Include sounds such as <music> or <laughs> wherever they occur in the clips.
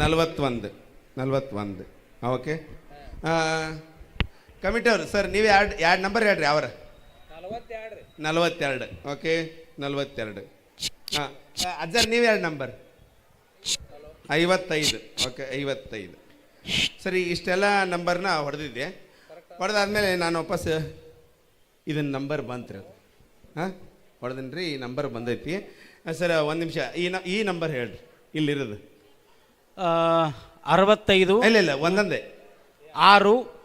ನಲ್ವತ್ತೊಂದು ನಲ್ವತ್ತೊಂದು. Okay committee ಅವರು ಸರ್ ನೀವು ಎರಡು ಎರಡು ನಂಬರ್ ಹೇಳ್ರಿ ಅವರ. ನಲವತ್ತೆರಡು. ಓಕೆ ನಲವತ್ತೆರಡು. ಹಾಂ ಅಜ್ಜರ್ ನೀವು ಎರಡು ನಂಬರ್ ಐವತ್ತೈದು ಓಕೆ ಐವತ್ತೈದು. ಸರಿ ಇಷ್ಟೆಲ್ಲ ನಂಬರ್ನ ಹೊಡೆದಿದ್ದೆ. ಹೊಡೆದಾದ್ಮೇಲೆ ನಾನು ವಾಪಸ್ ಇದನ್ನ ನಂಬರ್ ಬಂತು ಅದು. ಹಾಂ ಹೊಡೆದನ್ರಿ ಈ ನಂಬರ್ ಬಂದೈತಿ. ಸರ್ ಒಂದು ನಿಮಿಷ ಈ ನ ಈ ನಂಬರ್ ಹೇಳ್ರಿ ಇಲ್ಲಿರೋದು. ಅರವತ್ತೈದು ಇಲ್ಲ ಇಲ್ಲ ಒಂದೊಂದೇ. ಆರು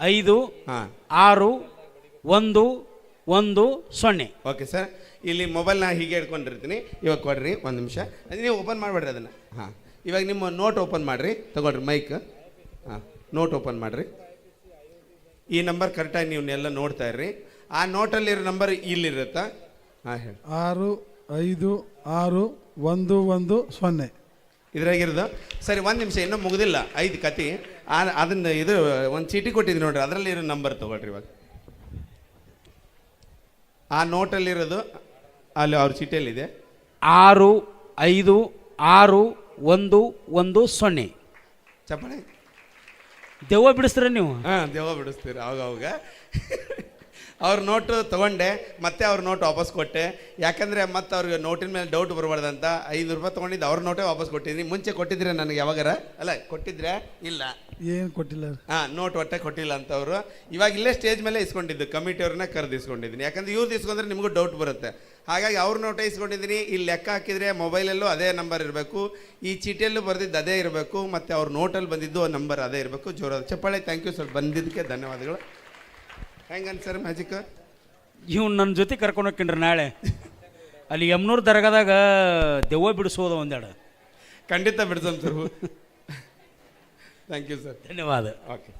ಐದು ಹಾಂ. ಆರು ಒಂದು ಒಂದು ಸೊನ್ನೆ. ಓಕೆ ಸರ್ ಇಲ್ಲಿ ಮೊಬೈಲ್ನ ಹೀಗೆ ಹಿಡ್ಕೊಂಡಿರ್ತೀನಿ. ಇವಾಗ ಕೊಡ್ರಿ ಒಂದು ನಿಮಿಷ. ಅದು ನೀವು ಓಪನ್ ಮಾಡಬೇಡ್ರಿ ಅದನ್ನು. ಹಾಂ. ಇವಾಗ ನಿಮ್ಮ ನೋಟ್ ಓಪನ್ ಮಾಡಿರಿ. ತಗೊಳ್ರಿ ಮೈಕ್ ಹಾಂ. ನೋಟ್ ಓಪನ್ ಮಾಡಿರಿ. ಈ ನಂಬರ್ ಕರೆಕ್ಟಾಗಿ ನೀವನ್ನೆಲ್ಲ ನೋಡ್ತಾ ಇರ್ರಿ. ಆ ನೋಟಲ್ಲಿರೋ ನಂಬರ್ ಇಲ್ಲಿರುತ್ತಾ? ಹಾಂ ಹೇಳಿ. ಆರು ಐದು ಆರು ಒಂದು ಒಂದು ಸೊನ್ನೆ. ಇದ್ರಾಗಿರೋದು. ಸರಿ ಒಂದು ನಿಮಿಷ ಇನ್ನೂ ಮುಗಿದಿಲ್ಲ. ಐದು ಕತಿ. ಆ ಅದನ್ನು ಇದು ಒಂದು ಚೀಟಿ ಕೊಟ್ಟಿದ್ದೀನಿ ನೋಡ್ರಿ ಅದರಲ್ಲಿ ಇರೋ ನಂಬರ್ ತೊಗೊಳ್ರಿ ಇವಾಗ. ಆ ನೋಟಲ್ಲಿರೋದು ಅಲ್ಲಿ ಅವ್ರ ಚೀಟಿಯಲ್ಲಿದೆ. ಆರು ಐದು ಆರು ಒಂದು ಒಂದು ಸೊನ್ನೆ. ಚಪ್ಪಾಳೆ? ದೆವ್ವ ಬಿಡಿಸ್ತೀರ ನೀವು? ಹಾಂ ದೆವ್ವ ಬಿಡಿಸ್ತೀರ ಅವಾಗ ಅವಾಗ. ಅವ್ರ ನೋಟು ತೊಗೊಂಡೆ ಮತ್ತೆ ಅವ್ರ ನೋಟ್ ವಾಪಸ್ ಕೊಟ್ಟೆ. ಯಾಕಂದರೆ ಮತ್ತೆ ಅವ್ರಿಗೆ ನೋಟಿನ ಮೇಲೆ ಡೌಟ್ ಬರಬಾರ್ದಂತ ಐನೂರು ರೂಪಾಯಿ ತೊಗೊಂಡಿದ್ದು ಅವ್ರ ನೋಟೇ ವಾಪಸ್ ಕೊಟ್ಟಿದ್ದೀನಿ. ಮುಂಚೆ ಕೊಟ್ಟಿದ್ರೆ ನನಗೆ ಯಾವಾಗಾರ? ಅಲ್ಲ ಕೊಟ್ಟಿದ್ರೆ? ಇಲ್ಲ. ಏನು ಕೊಟ್ಟಿಲ್ಲ? ಹಾಂ ನೋಟ್ ಒಟ್ಟೆ ಕೊಟ್ಟಿಲ್ಲ ಅಂತ ಅವರು ಇವಾಗ ಇಲ್ಲೇ ಸ್ಟೇಜ್ ಮೇಲೆ ಇಸ್ಕೊಂಡಿದ್ದು ಕಮಿಟಿಯವ್ರನ್ನ ಕರೆದು ಇಸ್ಕೊಂಡಿದ್ದೀನಿ. ಯಾಕಂದ್ರೆ ಇವ್ರದ್ದು ಇಸ್ಕೊಂಡ್ರೆ ನಿಮಗೂ ಡೌಟ್ ಬರುತ್ತೆ. ಹಾಗಾಗಿ ಅವ್ರ ನೋಟೇ ಇಸ್ಕೊಂಡಿದ್ದೀನಿ. ಇಲ್ಲಿ ಲೆಕ್ಕ ಹಾಕಿದರೆ ಮೊಬೈಲಲ್ಲೂ ಅದೇ ನಂಬರ್ ಇರಬೇಕು. ಈ ಚೀಟಿಯಲ್ಲೂ ಬರೆದಿದ್ದು ಅದೇ ಇರಬೇಕು. ಮತ್ತು ಅವ್ರ ನೋಟಲ್ಲಿ ಬಂದಿದ್ದು ನಂಬರ್ ಅದೇ ಇರಬೇಕು. ಜೋರಾದ ಚಪ್ಪಾಳೆ. ಥ್ಯಾಂಕ್ ಯು ಸರ್ ಬಂದಿದ್ದಕ್ಕೆ ಧನ್ಯವಾದಗಳು. ಸರ್ ಮ್ಯಾಜಿಕ್ ಇವ್ ನನ್ನ ಜೊತೆ ಕರ್ಕೊಂಡು ಹೋಗ್ಕೊಂಡ್ರಿ ನಾಳೆ. ಅಲ್ಲಿ ಯಮ್ನೂರು ದರ್ಗಾದಾಗ ದೆವ್ವ ಬಿಡಿಸೋದು ಒಂದೆರಡು. ಖಂಡಿತ ಬಿಡ್ಸಮ್ ಸರ್. ಥ್ಯಾಂಕ್ ಯು ಸರ್ ಧನ್ಯವಾದ. ಓಕೆ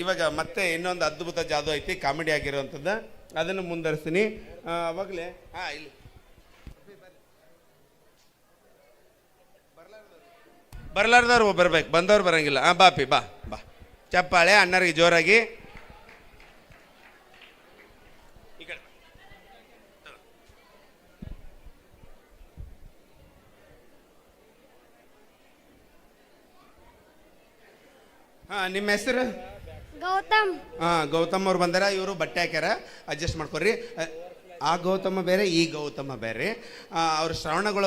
ಇವಾಗ ಮತ್ತೆ ಇನ್ನೊಂದು ಅದ್ಭುತ ಜಾದು ಐತಿ ಕಾಮಿಡಿ ಆಗಿರುವಂಥದ್ದು. ಅದನ್ನು ಮುಂದುವರಿಸ್ತೀನಿ. ಅವಾಗಲೇ ಹಾಂ ಇಲ್ಲಿ. ಬರ್ಲಾರ್ದವ್ರು ಬರ್ಬೇಕು ಬಂದವ್ರು ಬರಂಗಿಲ್ಲ. ಹಾಂ ಬಾಪಿ ಬಾ ಬಾ. ಚಪ್ಪಾಳೆ ಅಣ್ಣರಿಗೆ ಜೋರಾಗಿ. ಹಾಂ ನಿಮ್ಮ ಹೆಸರು? ಗೌತಮ್. ಹಾಂ ಗೌತಮ್ ಅವ್ರು ಬಂದಾರ ಇವರು ಬಟ್ಟೆ ಹಾಕ್ಯಾರ ಅಡ್ಜಸ್ಟ್ ಮಾಡ್ಕೊರಿ ಅ, ಆ ಗೌತಮ ಬೇರೆ ಈ ಗೌತಮ ಬೇರೆ. ಆ, ಅವ್ರ ಶ್ರವಣಗಳ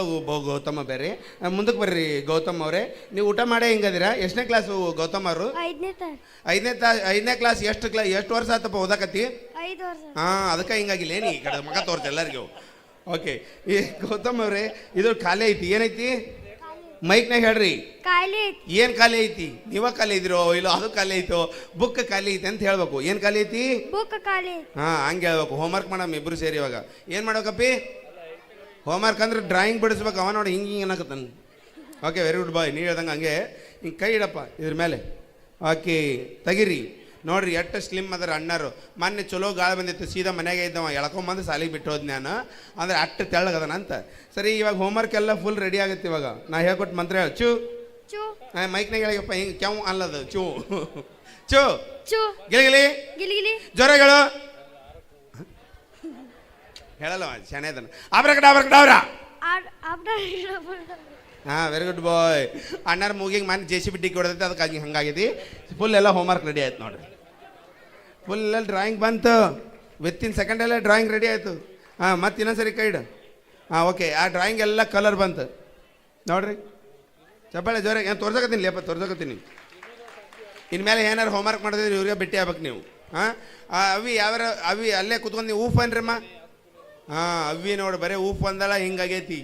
ಗೌತಮ ಬೇರೆ. ಮುಂದಕ್ಕೆ ಬರ್ರಿ ಗೌತಮ್ ಅವರೇ. ನೀವು ಊಟ ಮಾಡೇ ಹಿಂಗದಿರ? ಎಷ್ಟನೇ ಕ್ಲಾಸ್ ಗೌತಮ್ ಅವರು? ಐದನೇ ತರ ಐದನೇ ತಾ ಐದನೇ ಕ್ಲಾಸ್ ಎಷ್ಟು ಕ್ಲಾ ಎಷ್ಟು ವರ್ಷ ಆತಪ್ಪ ಓದಾಕತ್ತಿ? ಐದು ವರ್ಷ. ಹಾಂ ಅದಕ್ಕೆ ಹಿಂಗಾಗಿಲ್ಲ ಏನು ಈ ಕಡೆ ಮಗ ತೋರ್ತ ಎಲ್ಲರಿಗೂ. ಓಕೆ ಈ ಗೌತಮ್ ಅವರೇ ಇದು ಖಾಲಿ ಐತಿ ಏನೈತಿ? ಮೈಕ್ನಾಗ ಹೇಳ್ರಿ. ಏನ್ ಖಾಲಿ ಐತಿ? ನೀವ ಖಾಲಿ ಇದ್ರೋ ಇಲ್ಲ ಅದು ಖಾಲಿ ಐತೋ? ಬುಕ್ ಖಾಲಿ ಐತಿ ಅಂತ ಹೇಳ್ಬೇಕು. ಏನು ಖಾಲಿ ಐತಿ? ಬುಕ್ ಖಾಲಿ ಹಾ ಹಂಗೆ ಹೇಳ್ಬೇಕು. ಹೋಮ್ವರ್ಕ್ ಮಾಡಮ್ ಇಬ್ರು ಸೇರಿ ಇವಾಗ. ಏನ್ ಮಾಡ್ಬೇಕಪ್ಪಿ? ಹೋಮ್ವರ್ಕ್ ಅಂದ್ರೆ ಡ್ರಾಯಿಂಗ್ ಬಿಡಿಸ್ಬೇಕು. ಅವ ನೋಡಿ ಹಿಂಗೆ ಹಿಂಗೆ ಅನ್ನಕತ್ತಾನ. ಓಕೆ ವೆರಿ ಗುಡ್ ಬಾಯ್ ನೀ ಹೇಳ್ದಂಗೆ ಹಂಗೆ. ಹಿಂಗೆ ಕೈ ಇಡಪ್ಪ ಇದ್ರ ಮೇಲೆ. ಓಕೆ ತೆಗಿರಿ. ನೋಡ್ರಿ ಎಷ್ಟು ಸ್ಲಿಮ್ ಅದರ ಅಣ್ಣರು. ಮೊನ್ನೆ ಚಲೋ ಗಾಳಿ ಬಂದಿತ್ತು ಸೀದಾ ಮನೆಗೆ ಇದ್ದವ ಎಳ್ಕೊಂಬಂದು ಸಾಲಿಗೆ ಬಿಟ್ಟು ಹೋದ್ ನಾನು. ಅಂದ್ರೆ ಅಷ್ಟು ತೆಳ್ಳಗದನಂತ ಸರಿ ಇವಾಗ ಹೋಮ್ವರ್ಕ್ ಎಲ್ಲ ಫುಲ್ ರೆಡಿ ಆಗುತ್ತೆ ಇವಾಗ. ನಾ ಹೇಳ್ಕೊಟ್ಟು ಮಂತ್ರ ಹೇಳು. ಚೂ ಚು ಮೈಕ್ನಾಗ ಹೇಳಿಯಪ್ಪ ಹಿಂಗೆ ಕೆವ್ ಅಲ್ಲದು. ಚೂ ಚೂ ಚು ಗಿಲಿ ಗಿಲಿ. ಗಿಲಿಗಿಲಿ ಜ್ವರಗಳು. ಹೇಳಲ್ಲ ಅದನ್ನು. ಆಬ್ರಕಡ ಆಬ್ರಕಡ ಅವ್ರ. <laughs> ಹಾಂ ವೆರಿ ಗುಡ್ ಬಾಯ್ ಅಣ್ಣಾರ ಮೂಗಿಗೆ ಮನೆ ಜೆ ಸಿ ಬಿ ಡಿಕ್ಕಿ ಹೊಡೆದೈತೆ ಅದಕ್ಕೆ ಹಂಗಾಗಿದೆ. ಫುಲ್ ಎಲ್ಲ ಹೋಮ್ವರ್ಕ್ ರೆಡಿ ಆಯ್ತು ನೋಡ್ರಿ. ಫುಲ್ ಎಲ್ಲ ಡ್ರಾಯಿಂಗ್ ಬಂತು. ವಿತ್ತಿನ ಸೆಕೆಂಡಲ್ಲೇ ಡ್ರಾಯಿಂಗ್ ರೆಡಿ ಆಯಿತು. ಹಾಂ, ಮತ್ತೆ ಇನ್ನೊಂದ್ಸರಿ ಕೈ ಇಡು. ಹಾಂ ಓಕೆ ಆ ಡ್ರಾಯಿಂಗ್ ಎಲ್ಲ ಕಲರ್ ಬಂತು. ನೋಡ್ರಿ. ಚಪ್ಪಾಳೆ ಜೋರ ಏನು ತೋರ್ಸಕತ್ತೀನಿ, ಲೇಪ, ತೋರ್ಸಕತ್ತೀನಿ. ಇನ್ಮೇಲೆ ಏನಾರು ಹೋಮ್ವರ್ಕ್ ಮಾಡಿದ್ರೆ ಇವ್ರಿಗೆ ಭೇಟಿ ಆಗ್ಬೇಕು ನೀವು. ಹಾಂ ಅವಿ ಯಾವ್ಯಾರ ಅವಿ ಅಲ್ಲೇ ಕುತ್ಕೊಂಡು ನೀವು ಊಫ್ ಅನ್ರಿಮ್ಮ ಹಾಂ, ಅವಿ ನೋಡಿ, ಬರೀ ಊಫ್ ಅಂದಳ ಹಿಂಗಾಗೈತಿ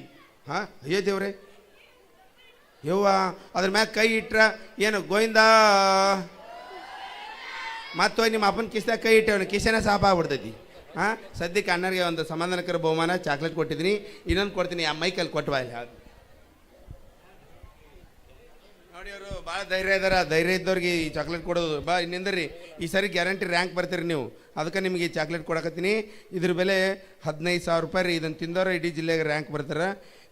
ಹಾಂ, ಅಯ್ಯೋ ದೇವ್ರೆ. ಯವ್ವ, ಅದ್ರ ಮ್ಯಾಗ ಕೈ ಇಟ್ರ ಏನು, ಗೋವಿಂದ? ಮತ್ತೆ ನಿಮ್ಮ ಅಪ್ಪನ ಕಿಸ್ದಾಗ ಕೈ ಇಟ್ಟವನು, ಕಿಸೆನ ಸಾಪ ಆಗ್ಬಿಡ್ತೈತಿ. ಹಾಂ ಸದ್ಯಕ್ಕೆ ಅಣ್ಣರಿಗೆ ಒಂದು ಸಮಾಧಾನಕರ ಬಹುಮಾನ, ಚಾಕ್ಲೇಟ್ ಕೊಟ್ಟಿದ್ದೀನಿ. ಇನ್ನೊಂದು ಕೊಡ್ತೀನಿ, ಆ ಮೈಕಲ್ಲಿ ಕೊಟ್ಟುವ ಇಲ್ಲಿ. ನೋಡಿ ಅವರು, ಭಾಳ ಧೈರ್ಯ ಇದಾರ. ಧೈರ್ಯ ಇದ್ದವ್ರಿಗೆ ಈ ಚಾಕ್ಲೇಟ್ ಕೊಡೋದು. ಬಾ, ಇನ್ನಿಂದ್ರಿ, ಈ ಸರಿ ಗ್ಯಾರಂಟಿ ರ್ಯಾಂಕ್ ಬರ್ತೀರಿ ನೀವು. ಅದಕ್ಕೆ ನಿಮಗೆ ಈ ಚಾಕ್ಲೇಟ್ ಕೊಡಕತ್ತೀನಿ. ಇದ್ರ ಬೆಲೆ ಹದಿನೈದು ಸಾವಿರ ರೂಪಾಯಿ ರೀ. ಇದನ್ನು ತಿಂದವ್ರೆ ಇಡೀ ಜಿಲ್ಲೆಗೆ ರ್ಯಾಂಕ್ ಬರ್ತಾರೆ.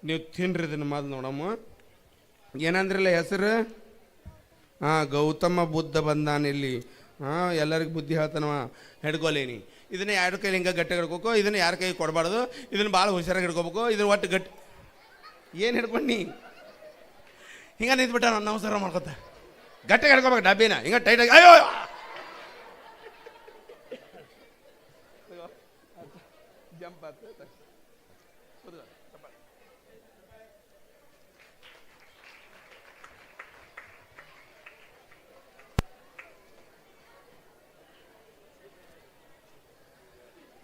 ನೀವು ತಿನ್ರಿ ಇದನ್ನು ಮಾತು ನೋಡಮ್ಮ. ಏನಂದ್ರಲ್ಲ ಹೆಸರು? ಹಾಂ ಗೌತಮ ಬುದ್ಧ ಬಂದಾನಿಲ್ಲಿ ಹಾಂ, ಎಲ್ಲರಿಗೂ ಬುದ್ಧಿ ಹೇಳ್ತಾನವ. ಹಿಡ್ಕೊಲೇನಿ. ಇದನ್ನ ಎರಡು ಕೈಲಿ ಹಿಂಗೆ ಗಟ್ಟಿ ಹಿಡ್ಕೋಬೇಕು ಇದನ್ನು ಯಾರ ಕೈ ಕೊಡಬಾರ್ದು, ಇದನ್ನ ಭಾಳ ಹುಷಾರಾಗಿ ಹಿಡ್ಕೋಬೇಕು ಇದನ್ನ ಒಟ್ಟು ಗಟ್ಟಿ ಏನು ಹಿಡ್ಕೊಂಡಿ ಹಿಂಗೆ ನಿಂತ್ಬಿಟ್ಟ ನಾವು ನಮಸ್ಕಾರ ಮಾಡ್ಕೊತ. ಗಟ್ಟಿಗೆ ಹಿಡ್ಕೋಬೇಕು ಡಬ್ಬಿನ, ಹಿಂಗೆ ಟೈಟಾಗಿ ಅಯ್ಯೋ!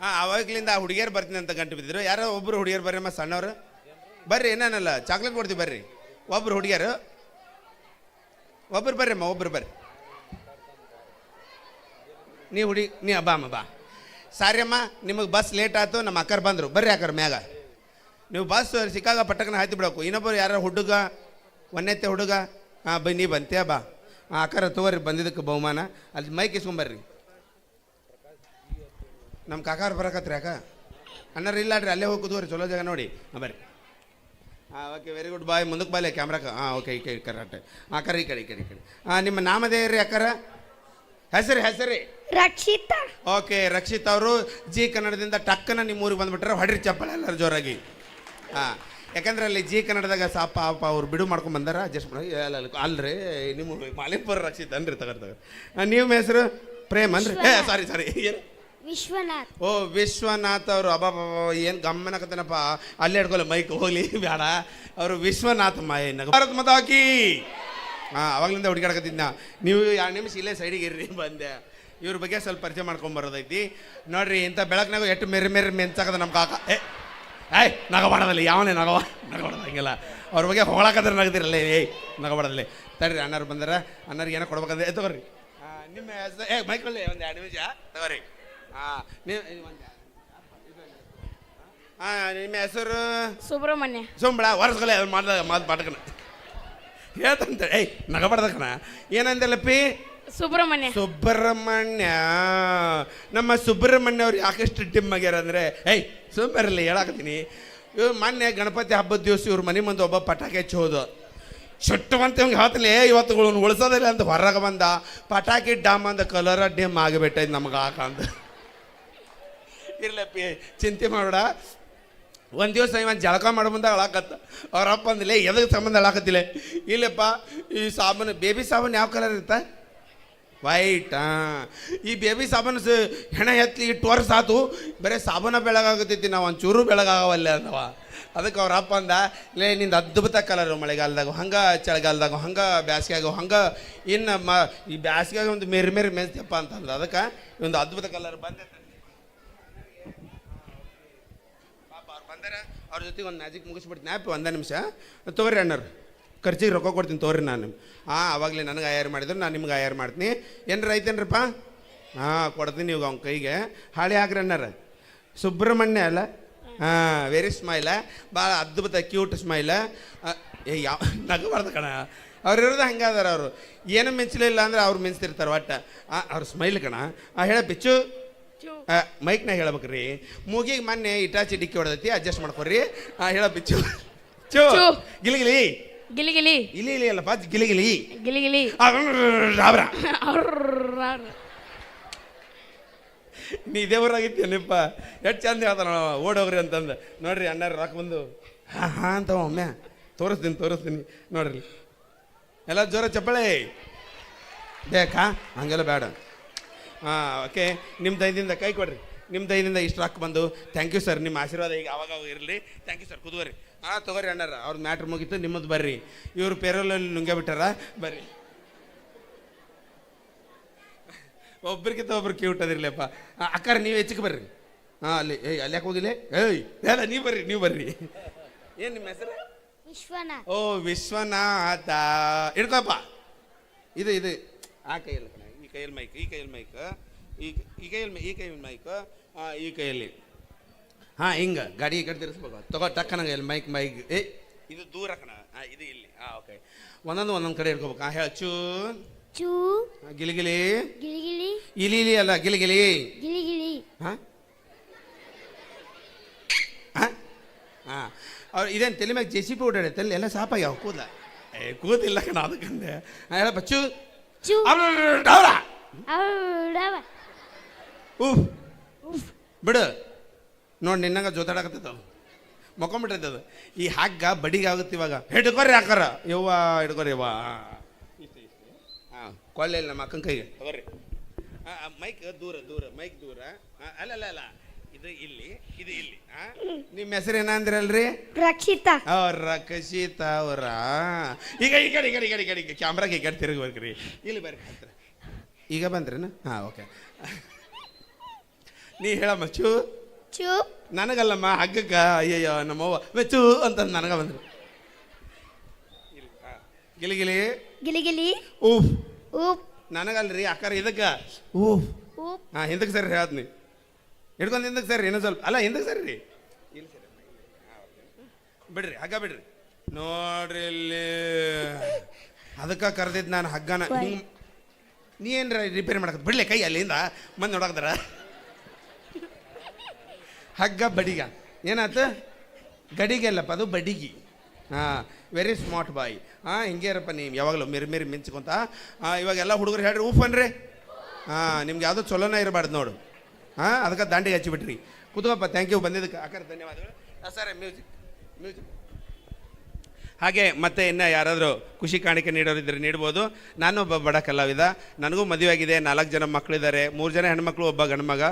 ಹಾಂ ಅವಾಗ್ಲಿಂದ ಆ ಹುಡುಗಿಯರು ಬರ್ತೀನಿ ಅಂತ ಗಂಟು ಬಿದ್ದಿದ್ರು. ಯಾರೋ ಒಬ್ರು ಹುಡುಗಿಯರು ಬರ್ರಿ ಅಮ್ಮ, ಸಣ್ಣವರು. ಬರ್ರಿ ಏನೇನಲ್ಲ ಚಾಕ್ಲೇಟ್ ಕೊಡ್ತೀವಿ ಬರ್ರಿ. ಒಬ್ಬರು ಹುಡುಗಿಯರು. ಒಬ್ರು ಬರ್ರಿ ಅಮ್ಮ, ಒಬ್ರು ಬರ್ರಿ. ನೀ ಹುಡಿ ನೀ ಅಬ್ಬಾ ಅಮ್ಮ, ಬಾ. ಸಾರಿ ಅಮ್ಮ, ನಿಮಗೆ ಬಸ್ ಲೇಟ್ ಆಯ್ತು, ನಮ್ಮ ಅಕ್ಕರ್ ಬಂದರು. ಬರ್ರಿ ಅಕ್ಕರ್ ಮ್ಯಾಗ. ನೀವು ಬಸ್ ಸಿಕ್ಕಾಗ ಪಟ್ಟಕನ ಹಾಯ್ತು ಬಿಡಬೇಕು ಇನ್ನೊಬ್ಬರು ಯಾರೋ ಹುಡುಗ, ಒನ್ನೆತ್ತೆ ಹುಡುಗ ಹಾಂ ಬೈ ನೀ ಬಾ. ಹಾಂ ಅಕ್ಕರ ತಗೋರಿ, ಬಂದಿದ್ದಕ್ಕೆ ಬಹುಮಾನ. ಅಲ್ಲಿ ಮೈಕ್ ಇಸ್ಕೊಂಬರ್ರಿ ನಮ್ಮ ಕಾಕಾರ ಬರಕತ್ರಿ ಅಕ್ಕ ಇಲ್ಲ ಇಲ್ಲಾಡ್ರಿ ಅಲ್ಲೇ ಹೋಗಿ ರೀ ಚಲೋ ಜಾಗ ನೋಡಿ. ಹಾಂ ಬರ್ರಿ. ಹಾಂ ಓಕೆ ವೆರಿ ಗುಡ್ ಬಾಯ್ ಮುಂದಕ್ಕೆ ಬಾಯ್ಲೆ ಕ್ಯಾಮ್ರಾಕ ಹಾಂ ಓಕೆ ಈ ಕಡೆ ಕರೆಕ್ಟ್ ಹಾಂ ಕರೆ ಈ ಕಡೆ ಈ ಕಡೆ ಈ ಕಡೆ. ಹಾಂ ನಿಮ್ಮ ನಾಮಧೇಯ ಅಕ್ಕರ ಹೆಸರು ಹೆಸರಿ. ರಕ್ಷಿತಾ. ಓಕೆ ರಕ್ಷಿತ್ ಅವರು ಜಿ ಕನ್ನಡದಿಂದ ಟಕ್ಕನ ನಿಮ್ಮ ಊರಿಗೆ ಬಂದ್ಬಿಟ್ರೆ ಹೊಡ್ರಿ ಚಪ್ಪಳ ಎಲ್ಲರೂ ಜೋರಾಗಿ. ಹಾಂ ಯಾಕಂದ್ರೆ ಅಲ್ಲಿ ಜಿ ಕನ್ನಡದಾಗ ಸಾಪ ಅಪ್ಪ ಅವ್ರು ಬಿಡು ಮಾಡ್ಕೊಂಡು ಬಂದಾರ ಅಡ್ಜಸ್ಟ್ ಮಾಡಿ ಅಲ್ಲ ಅಲ್ರಿ ನಿಮ್ಮ ಮಾಲಿಪುರ ರಕ್ಷಿತ್ ಅನ್ರಿ ತಗರ್ ತಗರ್. ನೀವು ಹೆಸರು? ಪ್ರೇಮ್ ಅನ್ರಿ. ಸಾರಿ ಸಾರಿ ಏನು? ವಿಶ್ವನಾಥ್. ಓ, ವಿಶ್ವನಾಥ್ ಅವರು, ಅಬ್ಬಾ ಏನು ಗಮ್ಮನಕತ್ತನಪ್ಪ. ಅಲ್ಲೇ ಹಿಡ್ಕೊಲ್ಲ ಮೈಕ್ ಹೋಗ್ಲಿ ಬೇಡ. ಅವರು ವಿಶ್ವನಾಥ್ ಮಾಯ ಭಾರತ್ ಮತ ಹಾಕಿ ಹಾಂ, ಅವಾಗಲಿಂದ ಹುಡುಗಾಡಕತ್ತಿದ್ದ ನೀವು ಎರಡು ನಿಮಿಷ ಇಲ್ಲೇ ಸೈಡಿಗೆ ಇರ್ರಿ, ಬಂದೆ. ಇವ್ರ ಬಗ್ಗೆ ಸ್ವಲ್ಪ ಪರಿಚಯ ಮಾಡ್ಕೊಂಬರೋದೈತಿ ನೋಡ್ರಿ, ಇಂಥ ಬೆಳಕಿನಾಗ ಎಷ್ಟು ಮೆರಿ ಮೆರಿ ಮೆಂಚಾಕದ ನಮ್ಮ ಕಾಕ. ಏ, ಏಯ್ ನಗಬಾಡದಲ್ಲಿ ಯಾವನೇ ನಗವ ನಗ ಹಂಗಿಲ್ಲ ಅವ್ರ ಬಗ್ಗೆ ಹೊಗಳಾಕದ್ರೆ ನಗದಿರಲ್ಲ, ಏಯ್ ನಗಬಾಡದಲ್ಲಿ ತಡ್ರಿ ಅಣ್ಣವ್ರು ಬಂದಾರ. ಅಣ್ಣರಿಗೆ ಏನೋ ಕೊಡ್ಬೇಕಂದ್ರೆ ತಗೋರಿ. ನಿಮ್ಮ ಏ ಮೈಕೊಳ್ಳಿ ಒಂದು ಎರಡು ನಿಮಿಷ. ತಗೋರಿ. ನಿಮ್ಮ ಹೆಸರು? ಸುಬ್ರಹ್ಮಣ್ಯ. ಸುಂಬಳ ವರ್ಸ್ಗಳೇ ಅದು ಮಾಡ್ದ ಮಾತು ಪಾಟಕನ ಹೇಳ್ತಂತ. ಏಯ್ ನಗಬಾರ್ದಕನ? ಏನಂದಲ್ಲಪ್ಪಿ ಸುಬ್ರಹ್ಮಣ್ಯ. ಸುಬ್ರಹ್ಮಣ್ಯ. ನಮ್ಮ ಸುಬ್ರಹ್ಮಣ್ಯ ಅವ್ರು ಯಾಕಷ್ಟು ಡಿಮ್ ಆಗ್ಯಾರ ಅಂದರೆ ಏಯ್ ಸುಮ್ಮರಲ್ಲ ಹೇಳಾಕತ್ತೀನಿ. ಇವ್ ಮೊನ್ನೆ ಗಣಪತಿ ಹಬ್ಬದ ದಿವಸ ಇವ್ರ ಮನೆ ಮುಂದೆ ಒಬ್ಬ ಪಟಾಕಿ ಹಚ್ಚಿ ಹೋದ ಇವಂಗೆ ಹೇಳ್ತಾನೆ ಏ ಇವತ್ತುಗಳು ಉಳಿಸೋದಿಲ್ಲ ಅಂತ ಹೊರಗೆ ಬಂದ. ಪಟಾಕಿ ಡಾಮ್ ಅಂದ ಕಲರ ಡಿಮ್ ಆಗಿಬಿಟ್ಟೈತೆ ನಮ್ಗೆ ಅಂತ ಇರ್ಲಪ್ಪಿ ಚಿಂತೆ ಮಾಡಬೇಡ. ಒಂದು ದಿವಸ ಇವನ್ ಜಳಕ ಮಾಡೋ ಮುಂದೆ ಅಳಾಕತ್ತ. ಅವ್ರ ಅಪ್ಪ ಅಂದಿಲ್ಲ ಎದಕ್ಕೆ ಸಂಬಂಧ ಅಳಾಕತ್ತಿಲ್ಲ ಇಲ್ಲಪ್ಪ, ಈ ಸಾಬೂನು, ಬೇಬಿ ಸಾಬೂನು ಯಾವ ಕಲರ್ ಇರ್ತಾ ವೈಟ್ ಈ ಬೇಬಿ ಸಾಬೂನು ಹೆಣ ಎತ್ತಿ ಇಟ್ಟು ವರ್ಷ ಆತು ಬರೀ ಸಾಬೂನ ಬೆಳಗಾಗತೈತಿ ನಾವು ಒಂಚೂರು ಬೆಳಗಾಗವಲ್ಲ ಅಂದವ. ಅದಕ್ಕೆ ಅವ್ರ ಅಪ್ಪ ಅಂದ, ಲೇ, ನಿಂದು ಅದ್ಭುತ ಕಲರು ಮಳೆಗಾಲದಾಗ, ಹಂಗೆ ಚಳಿಗಾಲದಾಗ, ಹಂಗೆ ಬ್ಯಾಸಿಗೆ ಹಂಗೆ ಇನ್ನು ಮ, ಈ ಬ್ಯಾಸಿಗೆ ಒಂದು ಮೇರಿ ಮೇರಿ ಮೆಂತ್ಯಪ್ಪ ಅಂತಂದ ಅದಕ್ಕೆ ಒಂದು ಅದ್ಭುತ ಕಲರ್ ಬಂದೈತೆ ಪಾಪ ಅವ್ರು ಜೊತೆಗೆ ಒಂದು ಮ್ಯಾಜಿಕ್ ಮುಗಿಸ್ಬಿಡ್ತೀನಿ. ಆ್ಯಪ್ ಒಂದೇ ನಿಮಿಷ. ತೊಗೊರಿ ಅಣ್ಣರು ಖರ್ಚಿಗೆ ರೊಕ್ಕ ಕೊಡ್ತೀನಿ ತೊಗೊರಿ ನಾನು ಹಾಂ ಆವಾಗಲೇ ನನಗೆ ಆಯಾರು ಮಾಡಿದ್ರು, ನಾನು ನಿಮ್ಗೆ ಆಯಾರು ಮಾಡ್ತೀನಿ. ಏನಾರ ಐತೇನ್ರಪ್ಪ ಹಾಂ ಕೊಡ್ತೀನಿ ಇವಾಗ ಅವ್ನ ಕೈಗೆ. ಹಾಳೆ ಹಾಕ್ರಿ ಅಣ್ಣರ ಸುಬ್ರಹ್ಮಣ್ಯ ಅಲ್ಲ? ಹಾಂ ವೆರಿ ಸ್ಮೈಲ ಭಾಳ ಅದ್ಭುತ ಕ್ಯೂಟ್ ಸ್ಮೈಲ ಏ, ಯಾವ ನಗಬಾರ್ದು ಕಣ? ಅವ್ರು ಇರೋದು ಹಂಗೆ ಅದಾರ ಅವರು. ಏನು ಮಿಂಚಲಿಲ್ಲ ಅಂದ್ರೆ ಅವ್ರು ಮೆಚ್ತಿರ್ತಾರೆ ಒಟ್ಟು. ಅವ್ರ ಸ್ಮೈಲ್ ಕಣ? ಹೇಳ ಬಿಚ್ಚು ಮೈಕ್ನಾಗ ಹೇಳ್ಬೇಕ್ರಿ. ಮೂಗಿಗೆ ಮೊನ್ನೆ ಇಟಾಚಿ ಡಿಕ್ಕಿ ಹೊಡೆದೈತಿ ಅಡ್ಜಸ್ಟ್ ಮಾಡ್ಕೊರಿ ಆ, ಹೇಳ ಬಿಚ್ಚು ಚು ಚು. ಗಿಲಿಗಿಲಿ ಗಿಲಿಗಿಲಿ ಇಲಿ ಇಲಿ ಅಲ್ಲಪ್ಪ ಗಿಲಿಗಿಲಿ ಗಿಲಿಗಿಲಿ ಅವ್ರ ನೀ ದೇವರಾಗಿತ್ತೇನಪ್ಪ ಎಷ್ಟು ಚಂದ ಹೇಳ್ತಾನ ಓಡೋಗ್ರಿ ಅಂತಂದು. ನೋಡ್ರಿ ಅಣ್ಣಾರು ರಾಕ್ ಬಂದು ಹಾ ಹಾ ಅಂತ ಒಮ್ಮೆ. ತೋರಿಸ್ತೀನಿ ತೋರಿಸ್ತೀನಿ. ನೋಡ್ರಿ. ಎಲ್ಲ ಜೋರ ಚಪ್ಪಳೆ. ಬೇಕಾ? ಹಂಗೆಲ್ಲ ಬೇಡ. ಹಾಂ ಓಕೆ ನಿಮ್ಮ ದಯದಿಂದ ಕೈ ಕೊಡ್ರಿ. ನಿಮ್ಮ ದಯದಿಂದ ಇಷ್ಟು ರಾಕ್ ಬಂದು. ಥ್ಯಾಂಕ್ ಯು ಸರ್ ನಿಮ್ಮ ಆಶೀರ್ವಾದ ಈಗ ಅವಾಗ ಅವಾಗ ಇರಲಿ. ಥ್ಯಾಂಕ್ ಯು ಸರ್ ಕುದುವರಿ. ಹಾಂ ತಗೋರಿ ಅಣ್ಣಾರ. ಅವ್ರ ಮ್ಯಾಟ್ರ್ ಮುಗೀತು. ನಿಮ್ಮದು ಬರ್ರಿ. ಇವರು ಪೇರೋಲಲ್ಲಿ ನುಂಗೆ ಬಿಟ್ಟಾರ? ಬರ್ರಿ. ಒಬ್ರಿಗಿಂತ ಒಬ್ರು ಕ್ಯೂಟ್ ಅದಿರ್ಲಿಪ್ಪ. ಅಕ್ಕಾರ ನೀವು ಹೆಚ್ಚಿಗೆ ಬರ್ರಿ. ಹಾಂ ಅಲ್ಲಿ ಏಯ್ ಅಲ್ಲಿ ಯಾಕೆ ಹೋಗಿಲ್ಲ? ಏಯ್ ಅಲ್ಲ ನೀವು ಬರ್ರಿ ನೀವು ಬರ್ರಿ. ಏನು ನಿಮ್ಮ ಹೆಸರು? ವಿಶ್ವನಾಥ್. ಓ ವಿಶ್ವನಾಥ. ಇಡ್ತಪ್ಪ ಇದು ಇದು. ಆ ಕೈಯಲ್ಲಿ ಕೈಯಲ್ಲಿ ಮೈಕ್ ಈ ಕೈಯಲ್ಲಿ ಮೈಕ್ ಈ ಈ ಕೈಯಲ್ಲಿ ಈ ಕೈಯಲ್ಲಿ ಮೈಕ್ ಹಾಂ ಈ ಕೈಯಲ್ಲಿ. ಹಾಂ ಹಿಂಗೆ ಗಾಡಿ ಈ ಕಡೆ ತಿರ್ಸ್ಬೇಕು ತಗೋ ಟಕ್ಕನ ಇಲ್ಲಿ ಮೈಕ್ ಮೈಕ್ ಏ ಇದು ದೂರ ಕಣ. ಹಾಂ ಇದು ಇಲ್ಲಿ. ಹಾಂ ಓಕೆ ಒಂದೊಂದು ಒಂದೊಂದು ಕಡೆ ಹಿಡ್ಕೋಬೇಕು. ಹಾಂ ಹೇಳು. ಚೂ. ಚೂ. ಗಿಲಿಗಿಲಿ ಗಿಲಿಗಿಲಿ ಇಲಿ ಇಲಿ ಅಲ್ಲ ಗಿಲಿಗಿಲಿ ಗಿಲಿಗಿಲಿ ಹಾಂ? ಹಾಂ? ಅವ್ರು ಇದೇನು ತಲೆ ಮ್ಯಾಗ ಜೆ ಸಿ ಪಿ ಓಡಾಡೈತೆ ಎಲ್ಲ ಸಾಪಾಗ್ಯಾವ ಕೂದ ಏ ಕೂದಿಲ್ಲ ಕಣ ಅದಕ್ಕಂದೆ. ಹಾಂ ಹೇಳ ಬಚ್ಚು ಉಫ್. ಬಿಡು. ನೋಡಿ ನಿನ್ನಂಗ ಜೋತಾಡಕತ್ತೈತವ ಮಕ್ಕೊಂಬಿಟ್ಟೈತೆ ಅದು ಈ ಹಗ್ಗ ಬಡಿಗೆ ಆಗುತ್ತೆ ಇವಾಗ. ಹಿಡ್ಕೊರಿ ಹಾಕಾರ ಯವ್ವ ಹಿಡ್ಕೊರಿ ಯವ್ವ. ಹಾಂ ಕೊಳ್ಳೆ ನಮ್ಮ ಅಕ್ಕನ ಕೈಗೆ. ಮೈಕ್ ದೂರ ದೂರ ಮೈಕ್ ದೂರ. ಅಲ್ಲ ಅಲ್ಲ ಅಲ್ಲ. ಇದು ಇಲ್ಲಿ ಇದು ಇಲ್ಲಿ. ಆ? ನಿಮ್ಮ ಹೆಸರು ಏನಂದ್ರಲ್ರಿ? ರಕ್ಷಿತ. ಅವ್ರ ಕಶಿತ ಅವರ? ಈಗ ಈ ಕಡೆ ಈ ಕಡೆ ಈ ಕಡೆ ಈ ಕಡೆ ಈಗ ಕ್ಯಾಮ್ರಾಗೆ ಈ ಕಡೆ ತಿರುಗ್ಬೇಕ್ರಿ ಇಲ್ಲಿ ಬರ್ರಿ. ಹತ್ರ ಈಗ ಬಂದ್ರೇನ? ಹಾಂ ಓಕೆ ನೀ ಹೇಳಮ್ಮ ಚೂ ಚೂ. ನನಗಲ್ಲಮ್ಮ ಹಗ್ಗಕ್ಕ ಅಯ್ಯಯ್ಯೋ ನಮ್ಮವ್ವ. ಮೆಚ್ಚು ಅಂತ ನನಗ ಬಂದ್ರು. ಇಲ್ಲಿ, ಗಿಲಿಗಿಲಿ ಗಿಲಿ ಗಿಲಿ. ಗಿಲಿ ಗಿಲಿ. ಊಫ್. ಉಪ್ ನನಗಲ್ರಿ ಅಕ್ಕಾರ ಇದಕ್ಕ. ಊಫ್. ಉಫ್ ಹಾಂ ಹಿಂದಕ್ಕೆ ಸರಿ ಹೇಳ್ತೀನಿ. ಹಿಡ್ಕೊಂಡು ಹಿಂದಕ್ಕೆ ಸರಿ ಇನ್ನೊಂದು ಸ್ವಲ್ಪ. ಅಲ್ಲ ಹಿಂದಕ್ಕೆ ಸರಿ ರೀ ಇಲ್ಲಿ ಸರ್ ಬಿಡ್ರಿ ಹಗ್ಗ ಬಿಡ್ರಿ. ನೋಡ್ರಿ ಇಲ್ಲಿ. ಅದಕ್ಕೆ ಕರೆದಿದ್ದು ನಾನು ಹಗ್ಗನ. ಹಿಂಗೆ ನೀ ಏನ್ರ ರಿಪೇರಿ ಮಾಡಕ ಬಿಡ್ಲೆ ಕೈ ಅಲ್ಲಿಂದ. ಮಂದಿ ನೋಡಕತ್ತಾರ? ಹಗ್ಗ ಬಡಿಗ. ಏನಾಯ್ತು ಗಡಿಗೆ ಅಲ್ಲಪ್ಪ ಅದು ಬಡಿಗಿ. ಹಾಂ ವೆರಿ ಸ್ಮಾರ್ಟ್ ಬಾಯ್ ಹಾಂ ಹಿಂಗೆ ಇರಪ್ಪ ನೀವು ಯಾವಾಗಲೂ ಮಿರಿ ಮಿರಿ ಮಿಂಚ್ಕೊಂತ. ಹಾಂ ಇವಾಗ ಎಲ್ಲ ಹುಡುಗರು ಹೇಳ್ರಿ ಊಫನ್ರಿ ಹಾಂ ನಿಮ್ಗೆ ಯಾವುದೋ ಚಲೋನೇ ಇರಬಾರ್ದು ನೋಡು. ಹಾಂ ಅದಕ್ಕೆ ದಾಂಡಿಗೆ ಹಚ್ಚಿಬಿಟ್ರಿ. ಕುತ್ಕೋಪ್ಪ ಥ್ಯಾಂಕ್ ಯು ಬಂದಿದ್ದಕ್ಕೆ. ಆಕಾರ ಧನ್ಯವಾದಗಳು. ಸರ್ ಮ್ಯೂಸಿಕ್ ಮ್ಯೂಸಿಕ್ ಹಾಗೆ ಮತ್ತೆ ಇನ್ನು ಯಾರಾದರೂ ಖುಷಿ ಕಾಣಿಕೆ ನೀಡೋರಿದ್ದರೆ ನೀಡ್ಬೋದು. ನಾನು ಒಬ್ಬ ಬಡ ಕಲಾವಿದ. ನನಗೂ ಮದುವೆಯಾಗಿದೆ. ನಾಲ್ಕು ಜನ ಮಕ್ಕಳಿದ್ದಾರೆ ಮೂರು ಜನ ಹೆಣ್ಮಕ್ಳು, ಒಬ್ಬ ಗಂಡ್ಮಗ.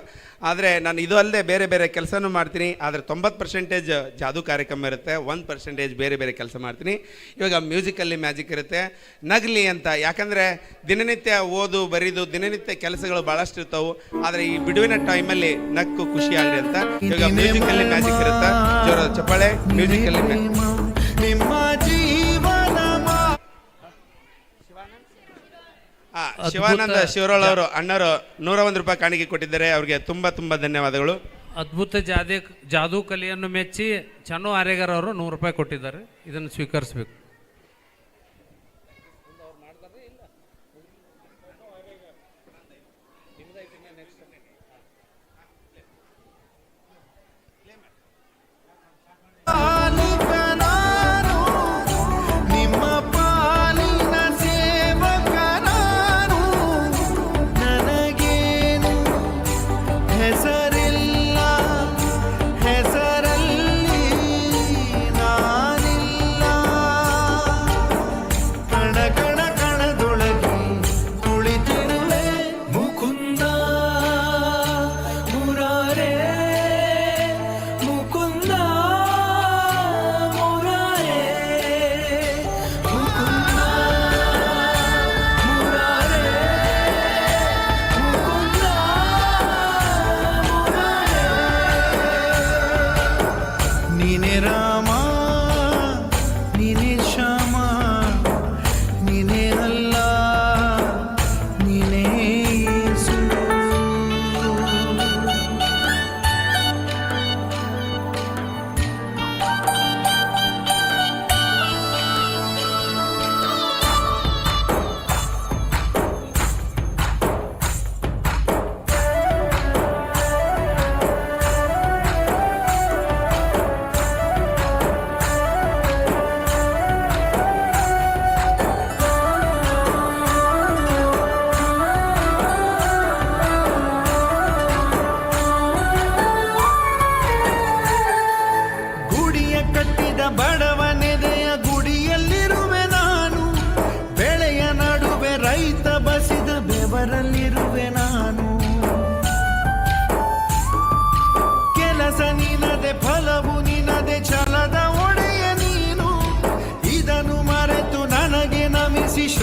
ಆದರೆ ನಾನು ಇದು ಅಲ್ಲದೆ ಬೇರೆ ಬೇರೆ ಕೆಲಸನೂ ಮಾಡ್ತೀನಿ. ಆದರೆ ತೊಂಬತ್ತು ಪರ್ಸೆಂಟೇಜ್ ಜಾದು ಕಾರ್ಯಕ್ರಮ ಇರುತ್ತೆ. ಒಂದು ಪರ್ಸೆಂಟೇಜ್ ಬೇರೆ ಬೇರೆ ಕೆಲಸ ಮಾಡ್ತೀನಿ. ಇವಾಗ ಮ್ಯೂಸಿಕಲ್ಲಿ ಮ್ಯಾಜಿಕ್ ಇರುತ್ತೆ. ನಗಲಿ ಅಂತ. ಯಾಕಂದರೆ ದಿನನಿತ್ಯ ಓದು, ಬರೀದು, ದಿನನಿತ್ಯ ಕೆಲಸಗಳು ಭಾಳಷ್ಟು ಇರ್ತವೆ. ಆದರೆ ಈ ಬಿಡುವಿನ ಟೈಮಲ್ಲಿ ನಕ್ಕು ಖುಷಿಯಾಗಲಿ ಅಂತ. ಇವಾಗ ಮ್ಯೂಸಿಕಲ್ಲಿ ಮ್ಯಾಜಿಕ್ ಇರುತ್ತೆ? ಜೋರ ಚಪ್ಪಾಳೆ, ಮ್ಯೂಸಿಕಲ್ಲಿ ಶಿವಾನಂದ ಶಿವರೋಳ್ ಅವರು ಅಣ್ಣರು ನೂರ ಒಂದು ರೂಪಾಯಿ ಕಾಣಿಕೆ ಕೊಟ್ಟಿದ್ದಾರೆ. ಅವ್ರಿಗೆ ತುಂಬಾ ತುಂಬಾ ಧನ್ಯವಾದಗಳು. ಅದ್ಭುತ ಜಾದೆ ಜಾದೂ ಕಲೆಯನ್ನು ಮೆಚ್ಚಿ ಚನ್ನು ಆರೇಗರ್ ಅವರು ನೂರು ರೂಪಾಯಿ ಕೊಟ್ಟಿದ್ದಾರೆ. ಇದನ್ನು ಸ್ವೀಕರಿಸಬೇಕು.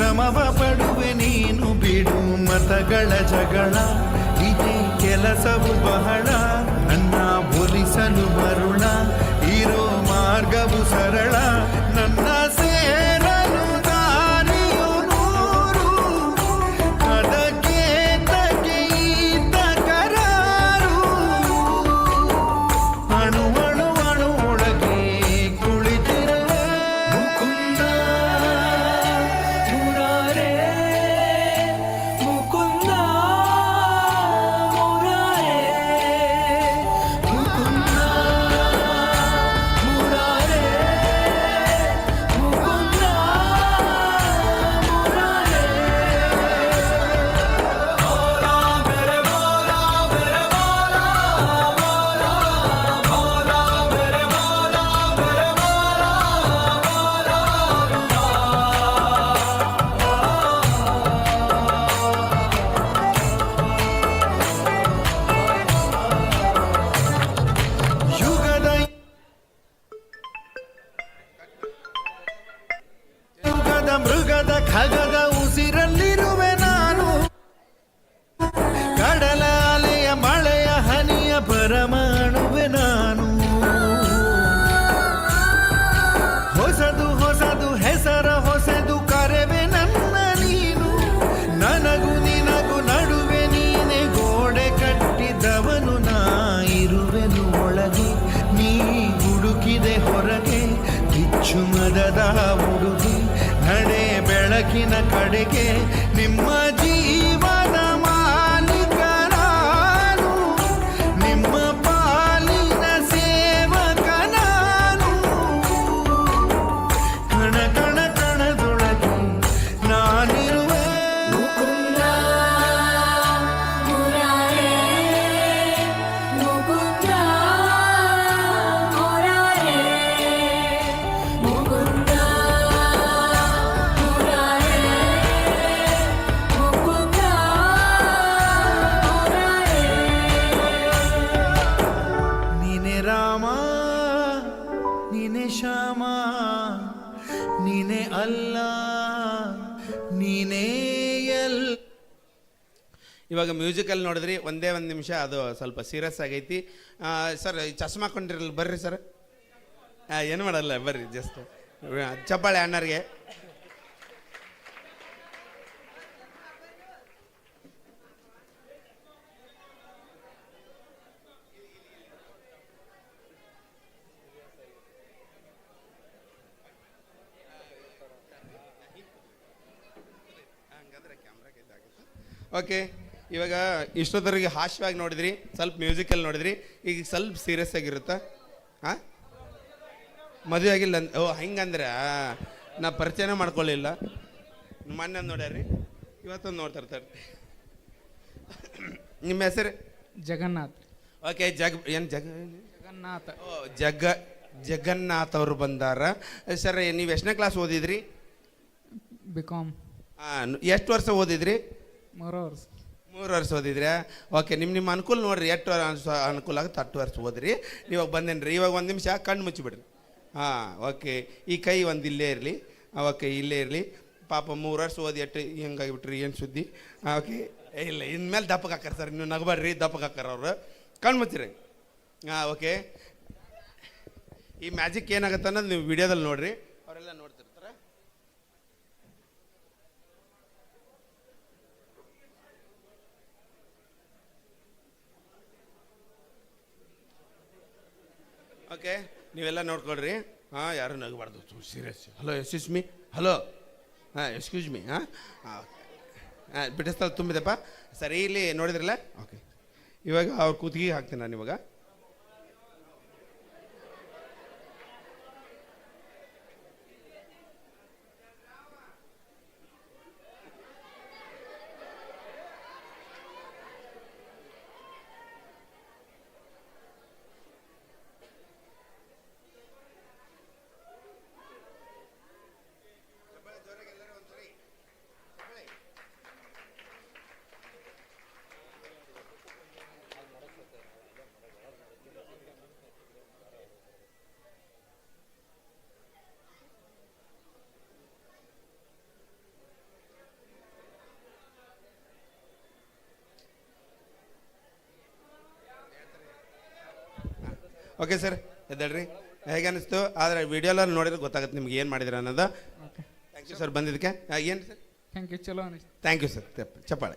ಶ್ರಮವ ಪಡುವೆ ನೀನು ಬಿಡು ಮತಗಳ ಜಗಳ. ಇದೇ ಕೆಲಸವು ಬಹಳ, ಅನ್ನ ಒಲಿಸಲು ಬರುಣ ಇರೋ ಮಾರ್ಗವು ಸರಳ. again. ನೀನೆ ಅಲ್ಲ, ನೀನೇ ಎಲ್. ಇವಾಗ ಮ್ಯೂಸಿಕಲ್ಲಿ ನೋಡಿದ್ರಿ, ಒಂದೇ ಒಂದು ನಿಮಿಷ, ಅದು ಸ್ವಲ್ಪ ಸೀರಿಯಸ್ ಆಗೈತಿ. ಸರ್ ಚಸ್ಮಾ ಹಾಕೊಂಡಿರಲ್ಲ, ಬರ್ರಿ ಸರ್ ಏನು ಮಾಡಲ್ಲ, ಬರ್ರಿ ಜಸ್ಟ್ ಚಪ್ಪಾಳೆ ಅಣ್ಣರಿಗೆ. ಓಕೆ ಇವಾಗ ಇಷ್ಟೊತ್ತರಿಗೆ ಹಾಸ್ಯವಾಗಿ ನೋಡಿದ್ರಿ ಸ್ವಲ್ಪ ಮ್ಯೂಸಿಕಲ್ಲಿ ನೋಡಿದ್ರಿ ಈಗ ಸ್ವಲ್ಪ ಸೀರಿಯಸ್ ಆಗಿರುತ್ತಾ? ಹಾಂ ಮದುವೆ ಆಗಿಲ್ಲ ಅಂದ್- ಓ ಹೆಂಗಂದ್ರೆ ನಾ ಪರಿಚಯನೇ ಮಾಡ್ಕೊಳ್ಳಿಲ್ಲ. ಮೊನ್ನೆ ನೋಡ್ಯಾರ್ರಿ? ಇವತ್ತೊಂದು ನೋಡ್ತಾ ಇರ್ತಾರೆ. ನಿಮ್ಮ ಹೆಸರು? ಜಗನ್ನಾಥ್. ಓಕೆ ಜಗ್ ಏನು ಜಗ ಜಗನ್ನಾಥ. ಓ ಜಗ ಜಗನ್ನಾಥ್ ಅವರು ಬಂದಾರ. ಸರ್ ನೀವು ಎಷ್ಟನೇ ಕ್ಲಾಸ್ ಓದಿದ್ರಿ? ಬಿ ಕಾಮ್ ಎಷ್ಟು ವರ್ಷ ಓದಿದ್ರಿ? ಮೂರು ವರ್ಷ. ಮೂರು ವರ್ಷ ಓದಿದ್ರೆ? ಓಕೆ ನಿಮ್ಮ ನಿಮ್ಮ ಅನುಕೂಲ ನೋಡ್ರಿ, ಎಷ್ಟು ಅನುಕೂಲ ಆಗುತ್ತೆ, ಹತ್ತು ವರ್ಷ ಓದ್ರಿ. ಇವಾಗ ಬಂದೇನ್ರಿ, ಇವಾಗ ಒಂದು ನಿಮಿಷ ಕಣ್ಣು ಮುಚ್ಚಿಬಿಡ್ರಿ. ಹಾಂ ಓಕೆ ಈ ಕೈ ಒಂದು ಇಲ್ಲೇ ಇರಲಿ. ಓಕೆ ಇಲ್ಲೇ ಇರಲಿ. ಪಾಪ ಮೂರು ವರ್ಷ ಓದಿ ಎಷ್ಟು ಹೆಂಗಾಗಿಬಿಟ್ರಿ, ಏನು ಸುದ್ದಿ? ಓಕೆ ಇಲ್ಲ, ಇನ್ಮೇಲೆ ದಪ್ಪಗೆ ಹಾಕಾರ ಸರ್ ನೀವು ನಗಬೇಡ್ರಿ ದಪ್ಪಗೆ ಹಾಕಾರ ಅವರು. ಕಣ್ಣು ಮುಚ್ಚಿರಿ. ಹಾಂ ಓಕೆ ಈ ಮ್ಯಾಜಿಕ್ ಏನಾಗುತ್ತೆ ಅನ್ನೋದು ನೀವು ವಿಡಿಯೋದಲ್ಲಿ ನೋಡ್ರಿ. ಓಕೆ? ನೀವೆಲ್ಲ ನೋಡ್ಕೊಳ್ರಿ. ಹಾಂ, ಯಾರು ನಗಬಾರ್ದು. ಸೀರಿಯಸ್ ಹಲೋ ಎಸ್ ಮಿ ಹಲೋ ಹಾಂ ಎಸ್ಕ್ಯೂಸ್ ಮಿ ಹಾಂ? ಹಾಂ ಬಿಟ್ಟಿಸ್ತಲ್ಲಿ ತುಂಬಿದೆಪ್ಪ. ಸರಿ, ಇಲ್ಲಿ ನೋಡಿದ್ರಲ್ಲ? ಓಕೆ. ಇವಾಗ ಅವ್ರ ಕೂತಿಗೆ ಹಾಕ್ತೀನಿ ನಾನು ಇವಾಗ. ಓಕೆ ಸರ್ ಎದ್ದೇಳ್ರಿ ಹೇಗೆ ಅನಿಸ್ತು? ಆದರೆ ವಿಡಿಯೋಲಲ್ಲಿ ನೋಡಿದ್ರೆ ಗೊತ್ತಾಗುತ್ತೆ ನಿಮ್ಗೆ ಏನು ಮಾಡಿದ್ರ ಅನ್ನೋದು. ಥ್ಯಾಂಕ್ ಯು ಸರ್ ಬಂದಿದ್ದಕ್ಕೆ? ಏನು ಸರ್ ಥ್ಯಾಂಕ್ ಯು ಚಲೋ ಅನಿಸ್ತು. ಥ್ಯಾಂಕ್ ಯು ಸರ್ ಚಪ್ಪಾಳೆ.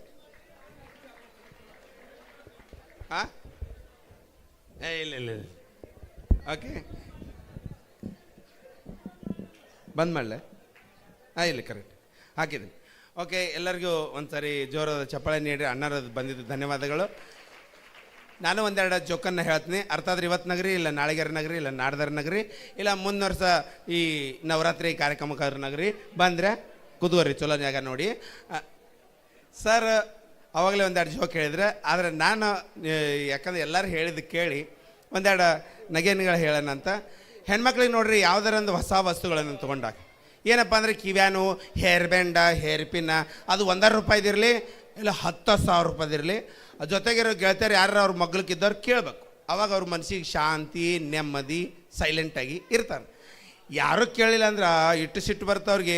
ಹಾಂ ಏ ಇಲ್ಲ ಇಲ್ಲ ಇಲ್ಲ. ಓಕೆ ಬಂದ್ ಮಾಡಲೆ? ಹಾಂ ಇಲ್ಲ ಕರೆಕ್ಟ್ ಹಾಕಿದ್ದೀನಿ. ಓಕೆ ಎಲ್ಲರಿಗೂ ಒಂದು ಸಾರಿ ಜೋರಾದ ಚಪ್ಪಾಳೆ ನೀಡಿ ಅಣ್ಣರದ್ದು ಬಂದಿದ್ದು ಧನ್ಯವಾದಗಳು. ನಾನು ಒಂದೆರಡು ಜೋಕನ್ನು ಹೇಳ್ತೀನಿ. ಅರ್ಥ ಆದ್ರೆ ಇವತ್ತು ನಗರಿ, ಇಲ್ಲ ನಾಳೆಗರ ನಗರಿ, ಇಲ್ಲ ನಾಡ್ದರ ನಗರಿ, ಇಲ್ಲ ಮುಂದಿನ ವರ್ಷ ಈ ನವರಾತ್ರಿ ಕಾರ್ಯಕ್ರಮಕ್ಕಾದ್ರ ನಗರಿ. ಬಂದರೆ ಕುದುವರಿ ಚಲೋ ಜಾಗ ನೋಡಿ. ಸರ್, ಅವಾಗಲೇ ಒಂದೆರಡು ಜೋಕ್ ಹೇಳಿದ್ರೆ, ಆದರೆ ನಾನು ಯಾಕಂದ್ರೆ ಎಲ್ಲರೂ ಹೇಳಿದ್ದು ಕೇಳಿ ಒಂದೆರಡು ನಗೆನ್ಗಳು ಹೇಳೋಣ ಅಂತ. ಹೆಣ್ಮಕ್ಳಿಗೆ ನೋಡ್ರಿ ಯಾವ್ದಾರ ಒಂದು ಹೊಸ ವಸ್ತುಗಳನ್ನು ತೊಗೊಂಡಾಗ. ಏನಪ್ಪ ಅಂದರೆ ಕಿವ್ಯಾನು ಹೇರ್ ಬ್ಯಾಂಡ ಹೇರ್ ಪಿನ್ನ ಅದು ಒಂದಾರು ರೂಪಾಯಿದಿರಲಿ, ಇಲ್ಲ ಹತ್ತು ಸಾವಿರ ರೂಪಾಯಿದಿರಲಿ. ಜೊತೆಗಿರೋ ಗೆಳತಿಯರು ಯಾರು ಅವ್ರ ಮಗ್ಳಕ್ಕಿದ್ದವ್ರು ಕೇಳಬೇಕು. ಅವಾಗ ಅವ್ರ ಮನಸ್ಸಿಗೆ ಶಾಂತಿ, ನೆಮ್ಮದಿ ಸೈಲೆಂಟಾಗಿ ಇರ್ತಾರೆ ಯಾರು ಕೇಳಿಲ್ಲ ಅಂದ್ರೆ ಇಟ್ಟು ಸಿಟ್ಟು ಬರ್ತವ್ರಿಗೆ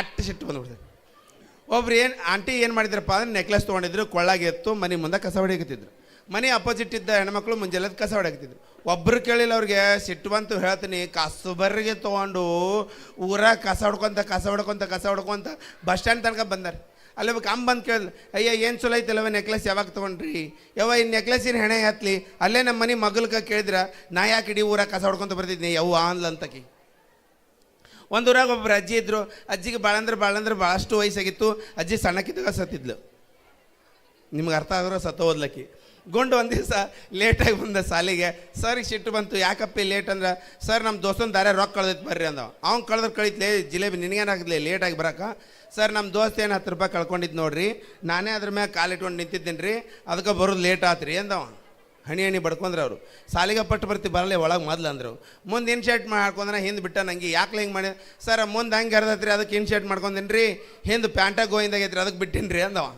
ಅಟ್ಟು ಸಿಟ್ಟು ಬಂದ್ಬಿಡ್ತಾರೆ ಒಬ್ರು ಏನು, ಆಂಟಿ ಏನು ಮಾಡಿದ್ರಪ್ಪ ಅಂದ್ರೆ ನೆಕ್ಲೆಸ್ ತೊಗೊಂಡಿದ್ರು, ಕೊಳ್ಳಾಗೆ ಎತ್ತು, ಮನೆ ಮುಂದೆ ಕಸ ಹೊಡೆಯಕತ್ತಿದ್ರು. ಮನೆ ಅಪೋಸಿಟ್ ಇದ್ದ ಹೆಣ್ಮಕ್ಳು ಮುಂಜಾನೆ ಕಸ ಹೊಡೆಯಕತ್ತಿದ್ರು. ಒಬ್ರು ಕೇಳಿಲ್ಲ ಅವ್ರಿಗೆ, ಸಿಟ್ಟು ಬಂತು ಹೇಳ್ತೀನಿ ಕಸಬರ್ರಿಗೆ ತೊಗೊಂಡು, ಊರಾಗ ಕಸ ಹೊಡ್ಕೊಂತ ಕಸ ಹೊಡ್ಕೊಂತ ಕಸ ಹೊಡ್ಕೊಂತ, ಬಸ್ ಸ್ಟ್ಯಾಂಡ್ ತನಕ ಬಂದಾರೆ. ಅಲ್ಲಿ ಕಮ್ಮ ಬಂದು ಕೇಳಿದ್, ಅಯ್ಯ, ಏನು ಚಲೋ ಐತಲ್ಲವ ನೆಕ್ಲೆಸ್ ಯಾವಾಗ ತೊಗೊಂಡ್ರಿ? ಯವ್ವ, ಈ ನೆಕ್ಲೆಸಿನ ಹೆಣೆ ಹತ್ಲಿ. ಅಲ್ಲೇ ನಮ್ಮ ಮನೆ ಮಗಲ್ಕ ಕೇಳಿದ್ರೆ, ನಾ ಯಾಕೆ ಇಡೀ ಊರಾಗ ಕಸ ಹೊಡ್ಕೊಂತ ಬರ್ತಿದ್ನಿ? ಯವ್ವ ಅಂತಕಿ. ಒಂದು ಊರಾಗ ಒಬ್ಬರು ಅಜ್ಜಿ ಇದ್ರು. ಅಜ್ಜಿಗೆ ಭಾಳ ಅಂದ್ರೆ ಭಾಳ ಅಂದ್ರೆ ಭಾಳಷ್ಟು ವಯಸ್ಸಾಗಿತ್ತು. ಅಜ್ಜಿ ಸಣ್ಣಕ್ಕಿದ್ದಾಗ ಸತ್ತಿದ್ಲು. ನಿಮ್ಗೆ ಅರ್ಥ ಆದ್ರೆ ಸತ್ತ ಓದ್ಲಕ್ಕಿ ಗುಂಡು ಒಂದು ದಿವಸ ಲೇಟಾಗಿ ಬಂದ ಸಾಲಿಗೆ ಸರ್ಗೆ ಸಿಟ್ಟು ಬಂತು. ಯಾಕಪ್ಪ ಲೇಟ್ ಅಂದ್ರೆ? ಸರ್ ನಮ್ಮ ದೋಸ್ತನ ದಾರೆ ರೊಕ್ಕ ಕಳ್ದೈತೆ ಬರ್ರಿ ಅಂದ ಅವ್ನು ಕಳೆದ್ರೆ ಕಳೀತಲೇ, ಜಿಲೇಬಿ ನಿನಗೇನಾಗಲಿ ಲೇಟಾಗಿ ಬರಕ? ಸರ್ ನಮ್ಮ ದೋಸ್ತ ಏನು ಹತ್ತು ರೂಪಾಯಿ ಕಳ್ಕೊಂಡಿದ್ದು ನೋಡ್ರಿ. ನಾನೇ ಅದ್ರ ಮ್ಯಾಗ ಕಾಲಿಟ್ಕೊಂಡು ನಿಂತಿದ್ದೀನಿ ರೀ. ಅದಕ್ಕೆ ಬರೋದು ಲೇಟ್ ಆತ್ರಿ ಅಂದವ ಹಣಿ ಹಣಿ ಬಡ್ಕೊಂಡ್ರೆ ಅವರು. ಸಾಲಿಗೆ ಪಟ್ಟು ಬರ್ತಿ ಬರಲೇ ಒಳಗೆ ಮೊದಲು ಅಂದರು. ಮುಂದೆ ಇನ್ಶರ್ಟ್ ಮಾಡ್ಕೊಂಡ್ರೆ ಹಿಂದೆ ಬಿಟ್ಟ ನಂಗೆ ಯಾಕೆ ಹಿಂಗೆ ಮಾಡಿ ಸರ್, ಮುಂದೆ ಹಂಗೆ ಹರಿದತ್ರಿ ಅದಕ್ಕೆ ಇನ್ಶರ್ಟ್ ಮಾಡ್ಕೊಂದಿನಿ ರೀ. ಹಿಂದೆ ಪ್ಯಾಂಟಾಗ ಗೋಯಿಂದಾಗೈತ್ರಿ ಅದಕ್ಕೆ ಬಿಟ್ಟಿನಿ ರೀ ಅಂದವ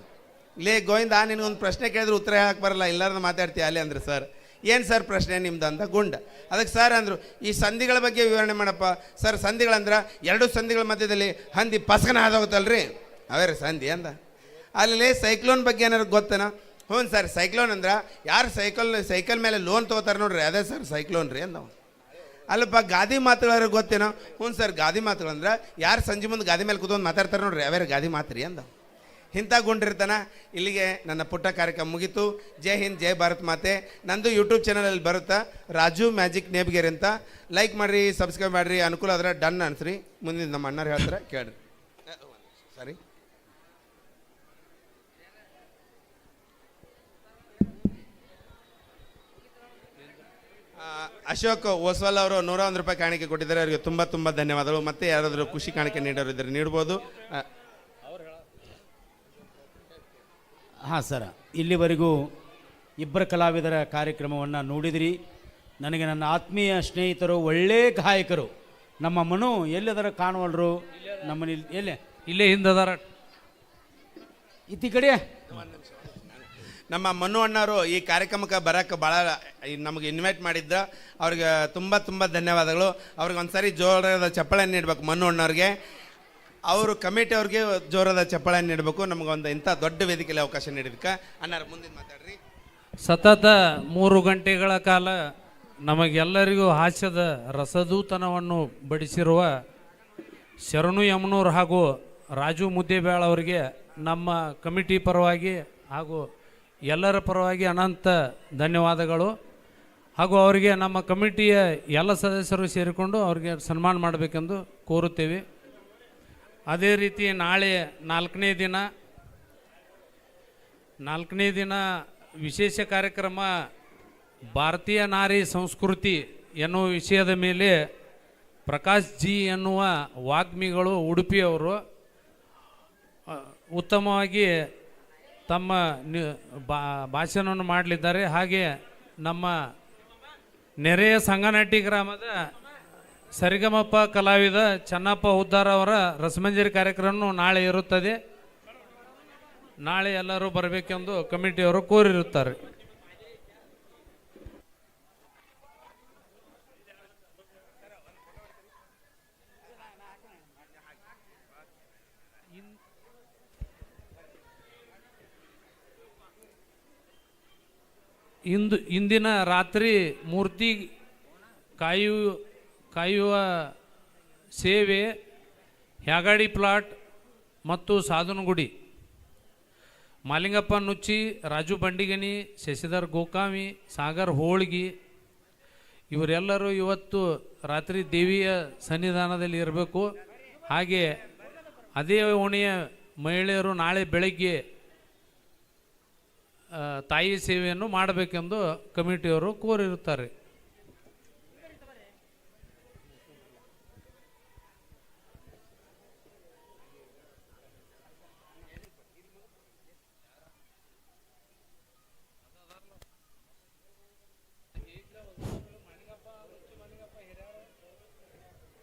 ಲೇ ಗೋವಿಂದ, ನಿನಗೊಂದು ಪ್ರಶ್ನೆ ಕೇಳಿದ್ರೆ ಉತ್ತರ ಹೇಳಕ್ಕೆ ಬರಲ್ಲ ಇಲ್ಲಾರ್ದು ಮಾತಾಡ್ತೀಯ ಅಲ್ಲಿ ಅಂದ್ರೆ ಸರ್. ಏನು ಸರ್ ಪ್ರಶ್ನೆ ನಿಮ್ದು ಅಂತ ಗುಂಡ. ಅದಕ್ಕೆ ಸರ್ ಅಂದರು, ಈ ಸಂಧಿಗಳ ಬಗ್ಗೆ ವಿವರಣೆ ಮಾಡಪ್ಪ. ಸರ್ ಸಂಧಿಗಳಂದ್ರೆ ಎರಡು ಸಂಧಿಗಳ ಮಧ್ಯದಲ್ಲಿ ಹಂದಿ ಪಸಕನ ಹಾದೋಗುತ್ತಲ್ರಿ ಅವೇ ರೀ ಸಂಧಿ ಅಂದ. ಅಲ್ಲಿ ಸೈಕ್ಲೋನ್ ಬಗ್ಗೆ ಏನಾರು ಗೊತ್ತನ? ಹ್ಞೂ ಸರ್, ಸೈಕ್ಲೋನ್ ಅಂದ್ರೆ ಯಾರು ಸೈಕಲ್ ಸೈಕಲ್ ಮೇಲೆ ಲೋನ್ ತೊಗೋತಾರೆ ನೋಡ್ರಿ, ಅದೇ ಸರ್ ಸೈಕ್ಲೋನ್ ರೀ ಅಂದವು. ಅಲ್ಲಪ್ಪ, ಗಾದಿ ಮಾತುಗಳವ್ರಿಗೆ ಗೊತ್ತೇನೋ? ಹ್ಞೂ ಸರ್, ಗಾದಿ ಮಾತುಗಳಂದ್ರೆ ಯಾರು ಸಂಜೆ ಮುಂದೆ ಗಾದಿ ಮೇಲೆ ಕೂತ್ಕೊಂಡು ಮಾತಾಡ್ತಾರೆ ನೋಡ್ರಿ, ಅವೇ ಗಾದಿ ಮಾತು ರೀ ಅಂದವ. ಇಂಥ ಗುಂಡಿರ್ತಾನ ಇಲ್ಲಿಗೆ ನನ್ನ ಪುಟ್ಟ ಕಾರ್ಯಕ್ರಮ ಮುಗಿತು. ಜೈ ಹಿಂದ್, ಜೈ ಭಾರತ್ ಮಾತೆ. ನಂದು ಯೂಟ್ಯೂಬ್ ಚಾನಲಲ್ಲಿ ಬರುತ್ತಾ ರಾಜು ಮ್ಯಾಜಿಕ್ ನೇಬ್ಗೆರೆ ಅಂತ. ಲೈಕ್ ಮಾಡಿರಿ ಸಬ್ಸ್ಕ್ರೈಬ್ ಮಾಡಿರಿ. ಅನುಕೂಲ ಆದ್ರೆ ಡನ್ ಅನ್ಸ್ರಿ. ಮುಂದಿನ ನಮ್ಮ ಅಣ್ಣರು ಹೇಳ್ತಾರೆ, ಕೇಳ್ರಿ. ಸರಿ ಅಶೋಕ್ ಓಸ್ವಾಲ್ ಅವರು ನೂರ ಒಂದು ರೂಪಾಯಿ ಕಾಣಿಕೆ ಕೊಟ್ಟಿದ್ದಾರೆ. ಅವರಿಗೆ ತುಂಬ ತುಂಬ ಧನ್ಯವಾದಗಳು. ಮತ್ತೆ ಯಾರಾದರೂ ಖುಷಿ ಕಾಣಿಕೆ ನೀಡೋರು ಇದ್ದರೆ ನೀಡ್ಬೋದು ಆ, ಹಾಂ ಸರ ಇಲ್ಲಿವರೆಗೂ ಇಬ್ಬರ ಕಲಾವಿದರ ಕಾರ್ಯಕ್ರಮವನ್ನು ನೋಡಿದಿರಿ. ನನಗೆ ನನ್ನ ಆತ್ಮೀಯ ಸ್ನೇಹಿತರು ಒಳ್ಳೆ ಗಾಯಕರು. ನಮ್ಮ ಮನು ಎಲ್ಲದರ ಕಾಣವಲ್ರು? ನಮ್ಮನೆ ಎಲ್ಲಿ? ಇಲ್ಲೇ ಹಿಂದದಾರ. ಇತ್ತಿ ಕಡೆ ನಮ್ಮ ಮನು ಅಣ್ಣವರು ಈ ಕಾರ್ಯಕ್ರಮಕ್ಕೆ ಬರೋಕ್ಕೆ ಭಾಳ ನಮಗೆ ಇನ್ವೈಟ್ ಮಾಡಿದ್ದ ಅವ್ರಿಗೆ ತುಂಬ ತುಂಬ ಧನ್ಯವಾದಗಳು. ಅವ್ರಿಗೆ ಒಂದ್ಸರಿ ಜೋರದ ಚಪ್ಪಳೆ ನೀಡಬೇಕು ಮನು ಅಣ್ಣವ್ರಿಗೆ ಅವರು ಕಮಿಟಿ ಅವ್ರಿಗೆ ಜೋರದ ಚಪ್ಪಳ ನೀಡಬೇಕು. ನಮಗೆ ಒಂದು ಇಂಥ ದೊಡ್ಡ ವೇದಿಕೆಯಲ್ಲಿ ಅವಕಾಶ ನೀಡಿದಕ್ಕೆ ಅನ್ನಾರ ಮುಂದಿನ ಮಾತಾಡ್ರಿ. ಸತತ ಮೂರು ಗಂಟೆಗಳ ಕಾಲ ನಮಗೆಲ್ಲರಿಗೂ ಹಾಸ್ಯದ ರಸದೂತನವನ್ನು ಬಡಿಸಿರುವ ಶರಣು ಯಮನೂರ್ ಹಾಗೂ ರಾಜು ಮುದ್ದೇಬೇಳ್ ಅವರಿಗೆ ನಮ್ಮ ಕಮಿಟಿ ಪರವಾಗಿ ಹಾಗೂ ಎಲ್ಲರ ಪರವಾಗಿ ಅನಂತ ಧನ್ಯವಾದಗಳು. ಹಾಗೂ ಅವರಿಗೆ ನಮ್ಮ ಕಮಿಟಿಯ ಎಲ್ಲ ಸದಸ್ಯರು ಸೇರಿಕೊಂಡು ಅವರಿಗೆ ಸನ್ಮಾನ ಮಾಡಬೇಕೆಂದು ಕೋರುತ್ತೇವೆ. ಅದೇ ರೀತಿ ನಾಳೆ ನಾಲ್ಕನೇ ದಿನ ನಾಲ್ಕನೇ ದಿನ ವಿಶೇಷ ಕಾರ್ಯಕ್ರಮ ಭಾರತೀಯ ನಾರಿ ಸಂಸ್ಕೃತಿ ಎನ್ನುವ ವಿಷಯದ ಮೇಲೆ ಪ್ರಕಾಶ್ ಜಿ ಎನ್ನುವ ವಾಗ್ಮಿಗಳು ಉಡುಪಿಯವರು ಉತ್ತಮವಾಗಿ ತಮ್ಮ ಭಾಷಣವನ್ನು ಮಾಡಲಿದ್ದಾರೆ. ಹಾಗೆ ನಮ್ಮ ನೆರೆಯ ಸಂಗನಟ್ಟಿ ಗ್ರಾಮದ ಸರಿಗಮಪ್ಪ ಕಲಾವಿದ ಚನ್ನಪ್ಪ ಉದ್ದಾರ ಅವರ ರಸಮಂಜರಿ ಕಾರ್ಯಕ್ರಮ ನಾಳೆ ಇರುತ್ತದೆ. ನಾಳೆ ಎಲ್ಲರೂ ಬರಬೇಕೆಂದು ಕಮಿಟಿಯವರು ಕೋರಿರುತ್ತಾರೆ. ಇಂದು, ಇಂದಿನ ರಾತ್ರಿ ಮೂರ್ತಿ ಕಾಯು ಕಾಯುವ ಸೇವೆ ಹ್ಯಾಗಾಡಿ ಪ್ಲಾಟ್ ಮತ್ತು ಸಾಧನಗುಡಿ ಮಾಲಿಂಗಪ್ಪ ನುಚ್ಚಿ, ರಾಜು ಬಂಡಿಗನಿ, ಶಶಿಧರ್ ಗೋಕಾಮಿ, ಸಾಗರ್ ಹೋಳ್ಗಿ ಇವರೆಲ್ಲರೂ ಇವತ್ತು ರಾತ್ರಿ ದೇವಿಯ ಸನ್ನಿಧಾನದಲ್ಲಿ ಇರಬೇಕು. ಹಾಗೆ ಅದೇ ಓಣಿಯ ಮಹಿಳೆಯರು ನಾಳೆ ಬೆಳಗ್ಗೆ ತಾಯಿ ಸೇವೆಯನ್ನು ಮಾಡಬೇಕೆಂದು ಕಮಿಟಿಯವರು ಕೋರಿರುತ್ತಾರೆ.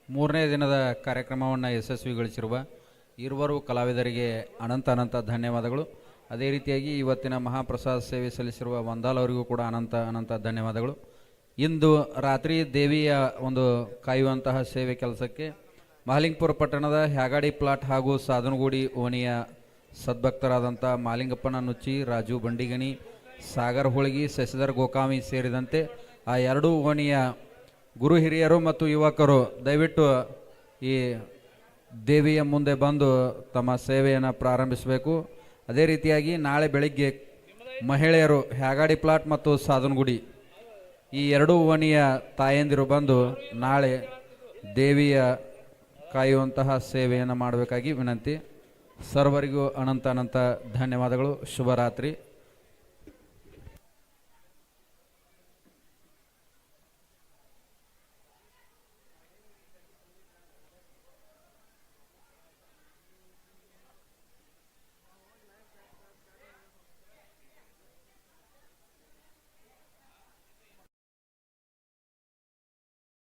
ಮೂರನೇ ದಿನದ ಕಾರ್ಯಕ್ರಮವನ್ನು ಯಶಸ್ವಿಗೊಳಿಸಿರುವ ಇರುವರು ಕಲಾವಿದರಿಗೆ ಅನಂತ ಅನಂತ ಧನ್ಯವಾದಗಳು. ಅದೇ ರೀತಿಯಾಗಿ ಇವತ್ತಿನ ಮಹಾಪ್ರಸಾದ ಸೇವೆ ಸಲ್ಲಿಸಿರುವ ವಂದಾಲ್ ಅವರಿಗೂ ಕೂಡ ಅನಂತ ಅನಂತ ಧನ್ಯವಾದಗಳು. ಇಂದು ರಾತ್ರಿ ದೇವಿಯ ಒಂದು ಕಾಯುವಂತಹ ಸೇವೆ ಕೆಲಸಕ್ಕೆ ಮಹಲಿಂಗಪುರ ಪಟ್ಟಣದ ಹ್ಯಾಗಾಡಿ ಪ್ಲಾಟ್ ಹಾಗೂ ಸಾಧನಗೂಡಿ ಓಣಿಯ ಸದ್ಭಕ್ತರಾದಂಥ ಮಾಲಿಂಗಪ್ಪನ ನುಚ್ಚಿ, ರಾಜು ಬಂಡಿಗಣಿ, ಸಾಗರ್ ಹೋಳಗಿ, ಶಶಿಧರ್ ಗೋಕಾಮಿ ಸೇರಿದಂತೆ ಆ ಎರಡೂ ಓಣಿಯ ಗುರು ಹಿರಿಯರು ಮತ್ತು ಯುವಕರು, ದಯವಿಟ್ಟು ಈ ದೇವಿಯ ಮುಂದೆ ಬಂದು ತಮ್ಮ ಸೇವೆಯನ್ನು ಪ್ರಾರಂಭಿಸಬೇಕು. ಅದೇ ರೀತಿಯಾಗಿ ನಾಳೆ ಬೆಳಿಗ್ಗೆ ಮಹಿಳೆಯರು ಹ್ಯಾಗಾಡಿ ಪ್ಲಾಟ್ ಮತ್ತು ಸಾಧನಗುಡಿ, ಈ ಎರಡೂ ಓಣಿಯ ತಾಯಂದಿರು ಬಂದು ನಾಳೆ ದೇವಿಯ ಕಾಯುವಂತಹ ಸೇವೆಯನ್ನು ಮಾಡಬೇಕಾಗಿ ವಿನಂತಿ. ಸರ್ವರಿಗೂ ಅನಂತ ಅನಂತ ಧನ್ಯವಾದಗಳು. ಶುಭರಾತ್ರಿ.